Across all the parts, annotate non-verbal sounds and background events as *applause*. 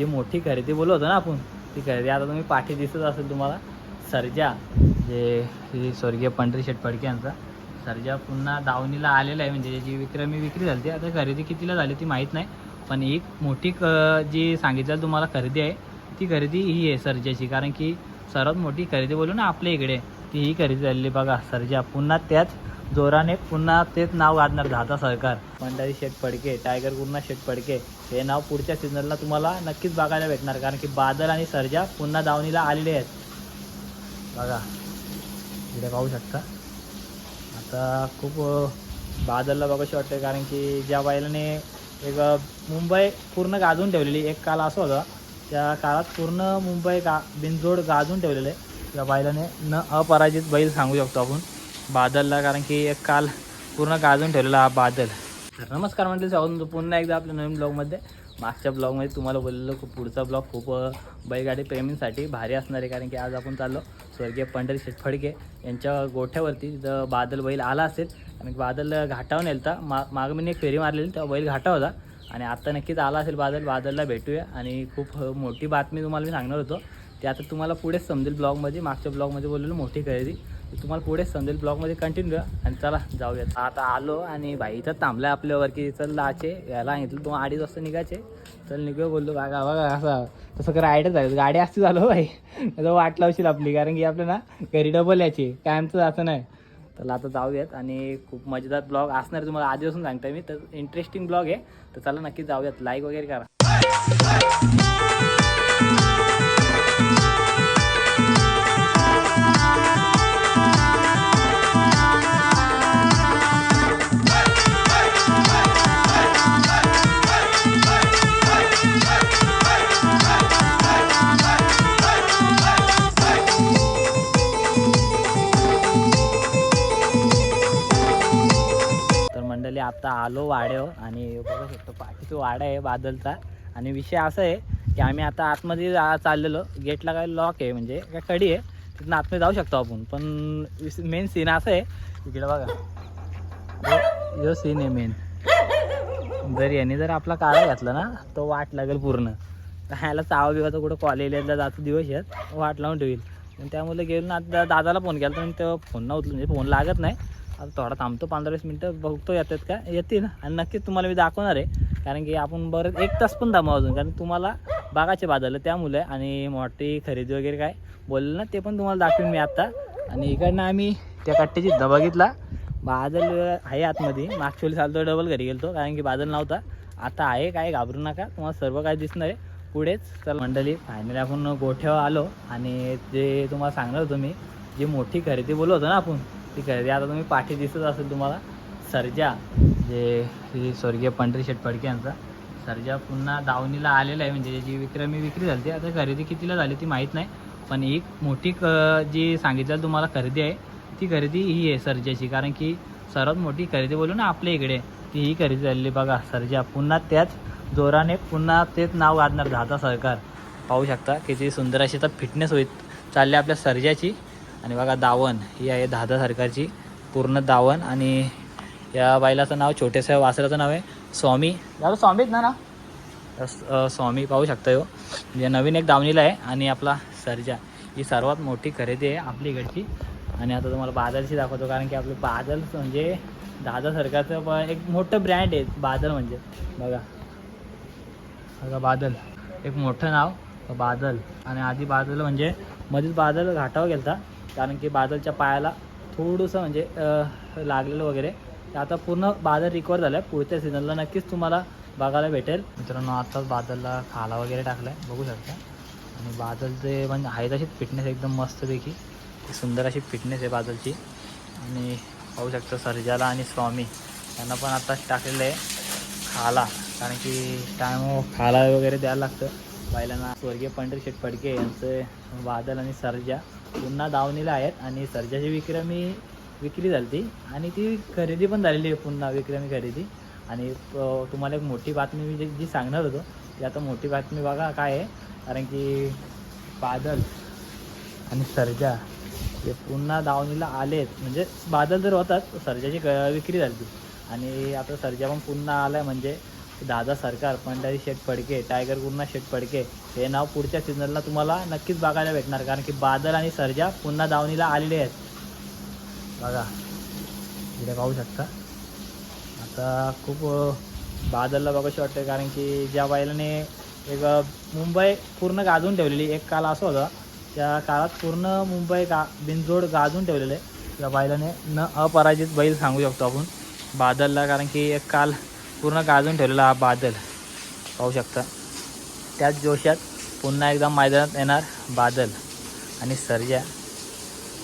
जी मोठी खरेदी बोललो होतो ना आपण ती खरेदी आता तुम्ही पाठी दिसत असेल तुम्हाला. सर्जा जे स्वर्गीय पंढरी शेठ फडके यांचा. सर्जा पुन्हा दावणीला आलेला आहे म्हणजे जी विक्रमी विक्री झाली ती आता खरेदी कितीला झाली ती माहीत नाही. पण एक मोठी क जी सांगितलं तुम्हाला खरेदी आहे ती खरेदी ही आहे सर्जाची. कारण की सर्वात मोठी खरेदी बोलू ना आपल्या इकडे ती ही खरेदी झालेली बघा. सर्जा पुन्हा त्याच जोराने पुन्हा तेच नाव गाजणार दादा सरकार. पंढरी शेठ फडके टायगर गुरुनाथ शेठ फडके हे नाव पुढच्या सीझनला तुम्हाला नक्कीच बघायला भेटणार कारण की बादल आणि सर्जा पुन्हा दावणीला आलेले आहेत. बघा इकडे पाहू शकता. आता खूप बादलला बघाशी वाटते कारण की ज्या बैलाने एक मुंबई पूर्ण गाजून ठेवलेली एक काल असं होता त्या काळात पूर्ण मुंबई गा बिनजोड गाजून ठेवलेलं आहे. त्या बैलाने न अपराजित बैल सांगू शकतो आपण. बादलला कारण की एक काल पूर्ण गाजून ठेवलेला हा बादल. तर नमस्कार म्हटलं स्वागत पुन्हा एकदा आपल्या नवीन ब्लॉगमध्ये. मागच्या ब्लॉगमध्ये तुम्हाला बोललेलो खूप पुढचा ब्लॉग खूप बैलगाडी प्रेमींसाठी भारी असणार आहे कारण की आज आपण चाललो स्वर्गीय पंढरी शेटफडके यांच्या गोठ्यावरती. तिथं बादल बैल आला असेल आणि बादल घाटावर नेलता. मा मागं मी एक फेरी मारलेली तेव्हा बैल घाटा होता. आणि आत्ता नक्कीच आला असेल बादल बादलला भेटूया. आणि खूप मोठी बातमी तुम्हाला मी सांगणार होतो. ते आता तुम्हाला पुढेच समजेल ब्लॉगमध्ये. मागच्या ब्लॉगमध्ये बोललेलो मोठी खरेदी. तुम्हाला पुढे समजेल ब्लॉगमध्ये कंटिन्यू आणि चला जाऊयात. आता आलो आणि भाई इथं थांबलं आपल्यावर की चल लाचे यायला सांगितलं तू अडीच वाजता निघायचे. चल निघू बोललो बघा बघा असं तसं खरं आयडच आहे. गाडी असती झालो भाई. आता वाट लावशील आपली कारण की आपलं ना घरी डबल याची कायमचं असं नाही. चला आता जाऊयात आणि खूप मजेदार ब्लॉग असणार तुम्हाला आधीपासून सांगताय मी. तर इंटरेस्टिंग ब्लॉग आहे. तर चला नक्की जाऊयात. लाईक वगैरे करा. आता आलो वाड्यावर आणि बघू शकतो पाठीचं वाडा आहे बादलचा. आणि विषय असा आहे की आम्ही आता आतमध्ये चाललेलो. गेटला काय लॉक आहे म्हणजे काय कडी आहे तिथून आतमध्ये जाऊ शकतो आपण. पण मेन सीन असं आहे इकडे बघा. जो- सीन आहे मेन जर याने जर आपला काळा घातला ना तो वाट लागेल पूर्ण. ह्याला चावा बिवा तर कुठं कॉलेजला जातो दिवस आहेत वाट लावून ठेवील. त्यामुळे गेलो ना आता दादाला फोन केला तर तो फोन ना उचलून म्हणजे फोन लागत नाही. आता थोडा थांबतो पंधरा वीस मिनटं बघतो येतात का? येतील. आणि नक्कीच तुम्हाला मी दाखवणार आहे. कारण की आपण बरं एक तास पण थांबा अजून. कारण तुम्हाला बागाचे बाजारलं त्यामुळे आणि मोठी खरेदी वगैरे काय बोललं ना ते पण तुम्हाला दाखवेन मी आत्ता आणि इकडनं आम्ही त्या कट्ट्याची धबा घेतला. बादल आहे आतमध्ये. मागच्या वेळी चालतो डबल घरी गेलतो कारण की बादल नव्हता. आता आहे काय घाबरू नका. तुम्हाला सर्व काय दिसणार आहे. पुढेच चल. मंडळी फायनली आपण गोठ्यावर आलो. आणि जे तुम्हाला सांगणार होतो मी जी मोठी खरेदी बोललो होतो ना आपण ती खरेदी आता तुम्ही पाठी दिसत असेल तुम्हाला. सर्जा जे स्वर्गीय पंढरी शेठ फडके यांचा. सर्जा पुन्हा दावणीला आलेला आहे म्हणजे जी विक्रमी विक्री झाली ती. आता खरेदी कितीला झाली ती माहीत नाही. पण एक मोठी क जी सांगितलं तुम्हाला खरेदी आहे ती खरेदी ही आहे सर्जाची. कारण की सर्वात मोठी खरेदी बोलू ना आपल्या इकडे ती ही खरेदी झालेली बघा. सर्जा पुन्हा त्याच जोराने पुन्हा तेच नाव गाजणार. दादा सरकार. पाहू शकता किती सुंदर अशी तर फिटनेस होईल. चालली आपल्या सर्जाची. आणि बघा दावण ही आहे दादा सरकारची पूर्ण दावण आणि या बायलाचं नाव छोट्याशा वासराचं नाव आहे स्वामी. दादा स्वामीच ना ना? स्वामी पाहू शकता हो. म्हणजे नवीन एक दावणीला आहे आणि आपला सर्जा. ही सर्वात मोठी खरेदी आहे आपली इकडची. आणि आता तुम्हाला बादलशी दाखवतो कारण की आपलं बादल म्हणजे दादा सरकारचं पण एक मोठं ब्रँड आहे बादल म्हणजे. बघा. बघा बादल. एक मोठं नाव बादल. आणि आधी बादल म्हणजे मध्येच बादल घाटावर गेलता. कारण की बादलच्या पायाला थोडंसं म्हणजे लागलेलं वगैरे. ते आता पूर्ण बादल रिकवर झालं आहे पुढच्या सीझनला नक्कीच तुम्हाला बघायला भेटेल. मित्रांनो आत्ताच बादलला खाला वगैरे टाकला आहे बघू शकता. आणि बादलचे म्हणजे आहे तशीच फिटनेस एकदम मस्तपैकी सुंदर अशी फिटनेस आहे बादलची. आणि पाहू शकता सर्जाला आणि स्वामी. यांना पण आत्ताच टाकलेलं आहे खाला. कारण की टायम खाला वगैरे द्यायला लागतं. बैलांना स्वर्गीय पंढरी शेठ फडके यांचं बादल आणि सर्जा. पुन्हा दावणीला आहेत आणि सर्जाची विक्रमी विक्री झाली ती आणि ती खरेदी पण झालेली आहे पुन्हा विक्रमी खरेदी. आणि तुम्हाला एक मोठी बातमी मी जी जी सांगणार होतो ती आता मोठी बातमी बघा काय आहे. कारण की बादल आणि सर्जा हे पुन्हा दावणीला आलेत. म्हणजे बादल जर होतात सर्जाची क- विक्री झाली आणि आता सर्जा पण पुन्हा आला आहे म्हणजे दादा सरकार पंढरी शेठ फडके टायगर गुरुनाथ शेठ फडके हे नाव पुढच्या सीझनला तुम्हाला नक्कीच बघायला भेटणार कारण की बादल आणि सर्जा पुन्हा दावणीला आलेले आहेत. बघा इकडे पाहू शकता. आता खूप बादलला बघाशी वाटतं कारण की ज्या बैलाने एक मुंबई पूर्ण गाजून ठेवलेली एक काल असं होता त्या काळात पूर्ण मुंबई गा बिनजोड गाजून ठेवलेलं आहे. त्या बैलाने न अपराजित बैल सांगू शकतो आपण बादलला कारण की एक काल पूर्ण गाजून ठेवलेला हा बादल. पाहू शकता. त्याच जोशात पुन्हा एकदा मैदानात येणार बादल आणि सर्जा.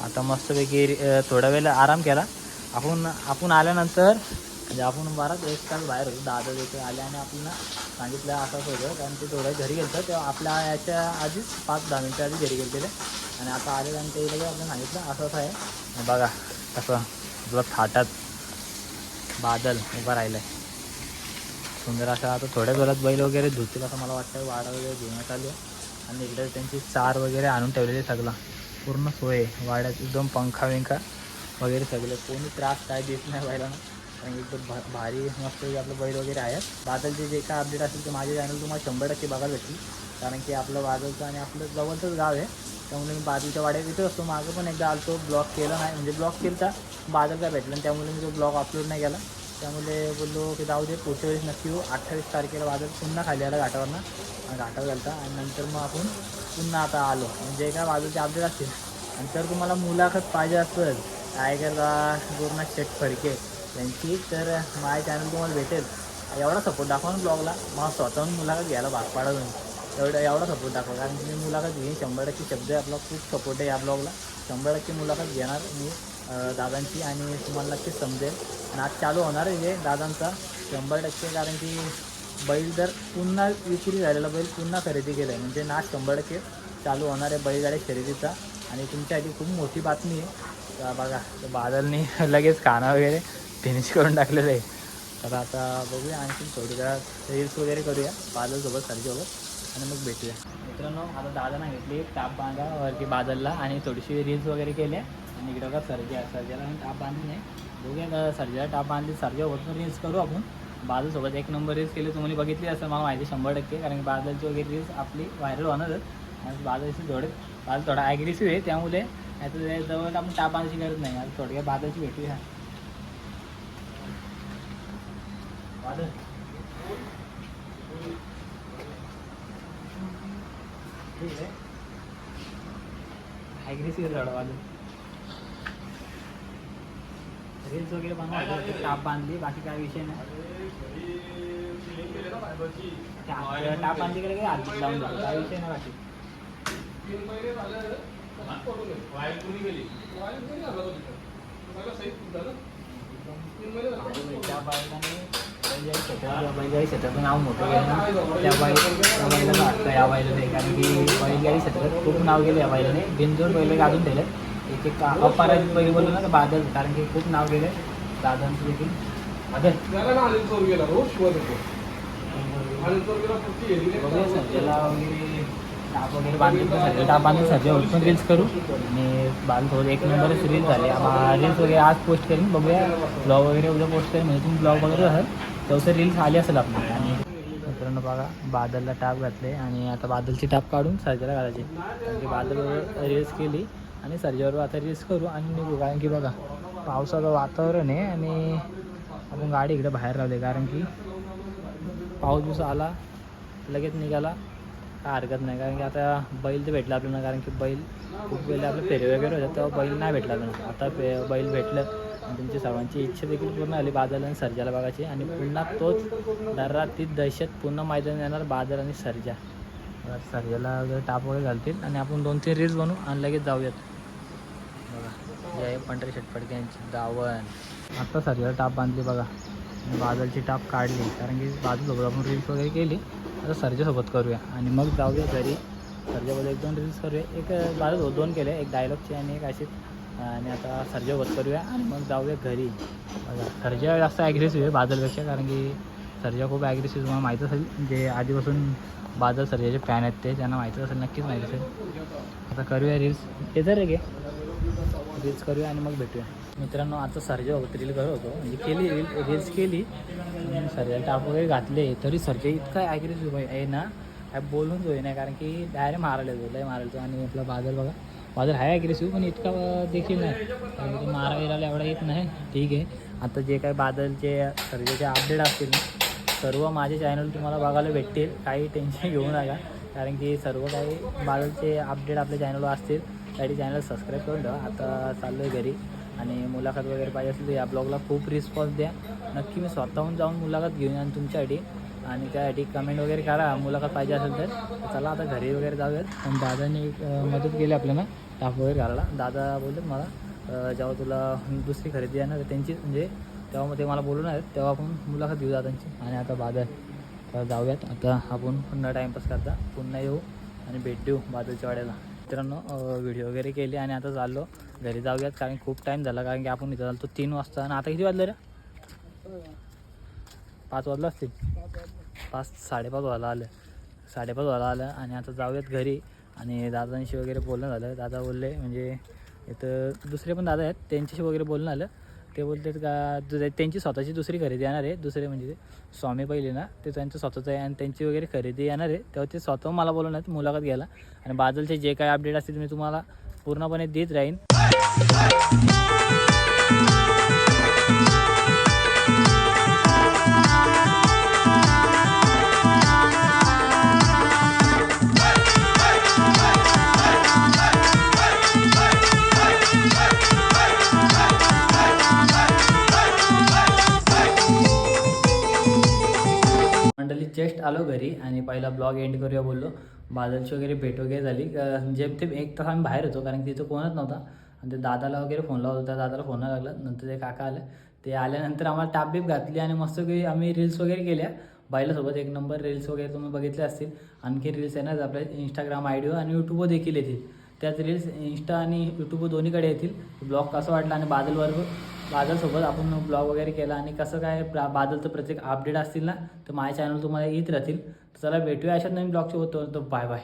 आता मस्तपैकी अ, थोडा वेळ आराम केला. आपण आपण आल्यानंतर म्हणजे आपण बराच एक तास बाहेर होतो. दादा तिथे आले आणि आपल्याला सांगितलं असंच होतं. कारण ते थोडं घरी गेलं तेव्हा आपल्या याच्या आधीच पाच दहा मिनटं आधी घरी गेले आणि आता आले आणि ते लगेच आपल्याला सांगितलं असंच आहे. बघा कसं आपलं थाटात बादल उभा राहिलं आहे सुंदर असं आता थोड्या वेळात बैल वगैरे धुतील असं मला वाटतं वाडा वगैरे घेण्यात आले आहे. आणि इकडे त्यांची चार वगैरे आणून ठेवलेली आहे सगळं. पूर्ण सोय वाड्यात एकदम पंखा विंखा वगैरे सगळे. कोणी त्रास काय देत नाही बैलांना. कारण एकदम भा भारी मस्त आपलं बैल वगैरे आहेत. बादलचे जे काय अपडेट असेल ते माझे चॅनल तुम्हाला शंभर टक्के बघायला भेटतील. कारण की आपलं बादलचं आणि आपलं जवळचंच गाव आहे. त्यामुळे मी बादलच्या वाड्यात येतो असतो. मागं पण एकदा आलतो. ब्लॉक केला नाही. म्हणजे ब्लॉक केला बादल काय भेटला आणि त्यामुळे मी तो ब्लॉग अपलोड नाही केला. त्यामुळे बोललो की जाऊ दे पुढच्या वेळेस नक्की येऊ. अठ्ठावीस तारखेला बादल पुन्हा खाली आला घाटावरनं. आणि घाटावर घालता आणि नंतर मग आपण पुन्हा आता आलो. म्हणजे काय बाजूचे अपडेट असतील आणि जर तुम्हाला मुलाखत पाहिजे असेल टायगरला गुरुनाथ शेठ फडके यांची तर माझ्या चॅनल तुम्हाला भेटेल. एवढा सपोर्ट दाखवा ना ब्लॉगला मला स्वतःहून मुलाखत घ्यायला भाग पाडा तुम्ही एवढा एवढा सपोर्ट दाखवा. कारण तुम्ही मी मुलाखत घेईन. शंभर टक्के शब्द आहे. आपला खूप सपोर्ट आहे या ब्लॉगला शंभर टक्के मुलाखत घेणार मी. दादांची आणि तुम्हाला नक्कीच समजेल. आणि आज चालू होणार आहे दादांचा शंभर टक्के कारण की बैल जर पुन्हा विक्री झालेला बैल पुन्हा खरेदी केलं आहे म्हणजे नाच शंभर टक्के चालू होणार आहे बैलगाडी खरेदीचा. आणि तुमच्यासाठी खूप मोठी बातमी आहे. तर बघा तर बादलने *laughs* लगेच खाना वगैरे फिनिश करून टाकलेलं आहे. तर आता बघूया आणखी थोडी रील्स वगैरे करूया. बादलसोबत सरजीसोबत आणि मग भेटूया. मित्रांनो आता दादानं घेतली ताप बांधा वरती बादलला आणि थोडीशी रील्स वगैरे केल्या. आणि इकडं का सर्जा सर्जाला आणि ताप बांधली नाही. बघूया का सर्जाला टाप बांधली सर्जासोबत पण रील्स करू आपण. बादलसोबत एक नंबर रील्स केली तुम्हाला बघितली असं मला माहिती शंभर टक्के कारण की बादलची वगैरे रील्स आपली व्हायरल होणारच. आणि बादलची थोडे बादल थोडा ॲग्रेसिव्ह आहे त्यामुळे आता जवळ आपण टाप बांधायची गरज नाही. आता थोडक्यात बादलची भेटूया बादल. ॲग्रेसिव्ह थोडा बादल रील्स वगैरे बनवा टाप बांधली बाकी काय विषय नाही। टाप बांधली गेले हात लावून झालं काय विषय नाही बाकी। त्या बायकाने बैलगाडी क्षेत्रात बैलगाडी क्षेत्राचं नाव मोठं केलं ना त्या बाई त्या वाटतं या बैलाने कारण की बैलगाडी क्षेत्रात खूप नाव गेलं या बैलाने बिनजोड बैल गाजून दिलं एक एक अपराजित बैल ना तर बादल कारण की खूप नाव गेलं दादांचं देखील बादल सध्याला वगैरे टाप वगैरे बांधले टाप बांधून रील्स करू आणि बाल थोडं एक नंबरच रील्स झाले रील्स वगैरे आज पोस्ट करेन बघूया. ब्लॉग वगैरे उद्या पोस्ट करेन म्हणजे तुम्ही ब्लॉग वगैरे असेल तेव्हा रील्स आली असेल आपली. आणि मित्रांनो बघा बादलला टाप घातले आणि आता बादलची टाप काढून सर्जाला घालायची. कारण की बादलवर रील्स केली आणि सर्जावर आता रील्स करू आणि निघू. कारण की बघा पावसाचं वातावरण आहे आणि आपण गाडी इकडे बाहेर लावली कारण की पाऊस दिवस आला लगेच निघाला काय हरकत नाही. कारण की आता बैल तर भेटला आपल्याला. कारण की बैल खूप वेळेला आपले फेरे वगैरे होतात तेव्हा बैल नाही भेटला आपल्याला. आता पे बैल भेटलं तुमची सर्वांची इच्छा देखील पूर्ण आली बादल आणि सर्जाला बघायची. आणि पुन्हा तोच दर्रा तीच दहशत पुन्हा मैदान येणार बादल आणि सर्जा. सर्जाला वगैरे टाप वगैरे घालतील आणि आपण दोन तीन रील्स बनवू आणि लगेच जाऊयात. बघा जय पंढरी शेटफडके यांची दावण. आत्ता सर्जाला टाप बांधली बघा. बादलची टाप काढली. कारण की बादलसोबत आपण रील्स वगैरे केली. आता सर्जासोबत करूया. आणि मग जाऊया घरी. सर्जाबद्दल एक दोन रील्स करूया. एक बादल दोन केले. एक डायलॉगची आणि एक अशीच आणि आता सर्जासोबत करूया आणि मग जाऊया घरी. बघा सर्जा जास्त ॲग्रेसिव्ह आहे बादलपेक्षा कारण की सर्जा खूप ॲग्रेसिव्ह तुम्हाला माहीत असेल जे आधीपासून बादल सर्जाचे फॅन आहेत ते त्यांना माहीतच असेल नक्कीच माहीत असेल. आता करूया रील्स ते जर गे रील्स करूया आणि मग भेटूया. मित्रांनो आता सर्जा होत रील करत होतो. म्हणजे केली रील रील्स केली. आणि सर्जाला टाप वगैरे घातले तरी सर्जा इतका ॲग्रेसिव्ह आहे ना. काय बोलून होई नाही कारण की डायरेक्ट मारायला येतो लय मारायला तो आणि आपला बादल बघा. बादल आहे अग्रेसिव्ह पण इतका देखील नाही. मारा विरायला एवढा येत नाही. ठीक आहे. आता जे काही बादलचे सर्जेचे अपडेट असतील सर्व माझे चॅनल तुम्हाला बघायला भेटतील. काही टेन्शन घेऊ नका. कारण की सर्व काही बादलचे अपडेट आपल्या चॅनलवर असतील. त्यासाठी चॅनल सबस्क्राईब करून ठेवा. आता चाललो आहे घरी. आणि मुलाखत वगैरे पाहिजे असेल तर या ब्लॉगला खूप रिस्पॉन्स द्या. नक्की मी स्वतःहून जाऊन मुलाखत घेऊन आणि तुमच्यासाठी. आणि त्यासाठी कमेंट वगैरे करा. मुलाखत पाहिजे असेल तर. चला आता घरी वगैरे जाऊयात. आणि दादाने एक मदत केली आपल्याला. टाप वगैरे घालला दादा बोलले मला जेव्हा तुला दुसरी खरेदी आहे ना तर त्यांची म्हणजे तेव्हा मग ते मला बोलून आहेत तेव्हा आपण मुलाखत घेऊ दादांची. आणि आता बादल तर जाऊयात. आता आपण पुन्हा टाईमपास करता. पुन्हा येऊ आणि भेट देऊ बादलच्या वाड्याला. मित्रांनो व्हिडिओ वगैरे केली आणि आता चाललो. घरी जाऊयात कारण खूप टाईम झाला कारण की आपण इथं चालतो तीन वाजता. आणि आता किती वाजलं रे? पाच वाजलं असतील. पाच साडेपाच वाजला आलं. साडेपाच वाजला आलं. आणि आता जाऊयात घरी. आणि दादांशी वगैरे बोलणं झालं. दादा बोलले म्हणजे इथं दुसरे पण दादा आहेत त्यांच्याशी वगैरे बोलणं आलं ते बोलतात का त्यांची स्वतःची दुसरी खरेदी येणार आहे. दुसरे म्हणजे ते स्वामी पहिले ना ते त्यांचं स्वतःचं आहे आणि त्यांची वगैरे खरेदी येणार आहे. तेव्हा ते स्वतः मला बोलवणार मुलाखत घ्यायला. आणि बादलचे जे काही अपडेट असतील मी तुम्हाला पूर्णपणे देत राहीन. जस्ट आलो घरी आणि पहिला ब्लॉग एंड करूया बोललो. बादलची वगैरे भेट वगैरे झाली. अं, जे ते एक तास आम्ही बाहेर होतो कारण की तिथं कोणच नव्हता. आणि ते दादाला वगैरे फोन लावत होता. दादाला फोन लागला. नंतर ते काका आले. ते आल्यानंतर आम्हाला टाप बीप घातली आणि मस्त काही आम्ही रील्स वगैरे केल्या. बाईलासोबत एक नंबर रील्स वगैरे तुम्ही बघितले असतील. आणखी रील्स येणार आपल्या इंस्टाग्राम आयडिओ आणि यूट्यूबवर देखील येतील. त्याच रील्स इंस्टा आणि यूट्यूब दोन्हीकडे येतील. ब्लॉग कसा वाटला आणि बादलवर बादलसोबत आपण ब्लॉग वगैरे केला आणि कसं काय बादलचं प्रत्येक अपडेट असतील ना तर माझ्या चॅनल तुम्हाला येत राहतील. तर चला भेटूया अशात नवीन ब्लॉगसोबत तो तर बाय बाय